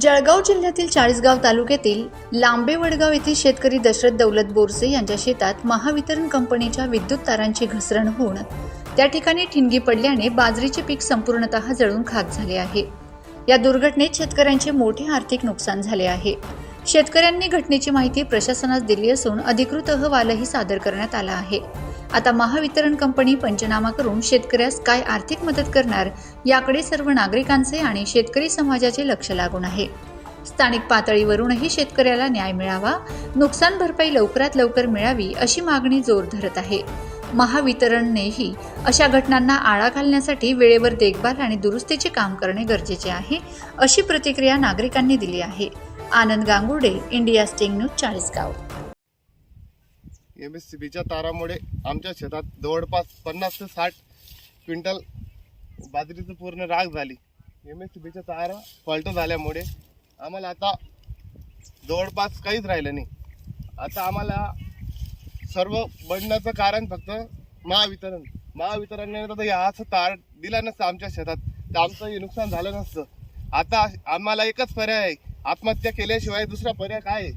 जळगाव जिल्ह्यातील चाळीसगाव तालुक्यातील लांबे वडगाव येथील शेतकरी दशरथ दौलत बोरसे यांच्या शेतात महावितरण कंपनीच्या विद्युत तारांची घसरण होऊन त्या ठिकाणी ठिणगी पडल्याने बाजरीचे पीक संपूर्णतः जळून खाक झाले आहे. या दुर्घटनेत शेतकऱ्यांचे मोठे आर्थिक नुकसान झाले आहे. शेतकऱ्यांनी घटनेची माहिती प्रशासनास दिली असून अधिकृत अहवालही सादर करण्यात आला आहे. आता महावितरण कंपनी पंचनामा करून शेतकऱ्यास काय आर्थिक मदत करणार याकडे सर्व नागरिकांचे आणि शेतकरी समाजाचे लक्ष लागून आहे. स्थानिक पातळीवरूनही शेतकऱ्याला न्याय मिळावा नुकसान भरपाई लवकरात लवकर मिळावी अशी मागणी जोर धरत आहे. महावितरणनेही अशा घटनांना आळा घालण्यासाठी वेळेवर देखभाल आणि दुरुस्तीचे काम करणे गरजेचे आहे अशी प्रतिक्रिया नागरिकांनी दिली आहे. Anand Gangurde India sting news Chalisgaon. M S C बीच्या तारामुळे आमच्या शेतात जवळपास पन्नास ते साठ क्विंटल बाजरीचं पूर्ण राग झाली. एम एस सी बीच्या तारा फॉल्ट झाल्यामुळे आम्हाला आता जवळपास काहीच राहिलं नाही. आता आम्हाला सर्व बनण्याचं कारण फक्त महावितरण. महावितरणने तर या असं तार दिला नसतं आमच्या शेतात. तर आमचं हे नुकसान झालं नसतं. आता आम्हाला एकच पर्याय आहे. आत्महत्या केल्याशिवाय दुसरा पर्याय काय आहे?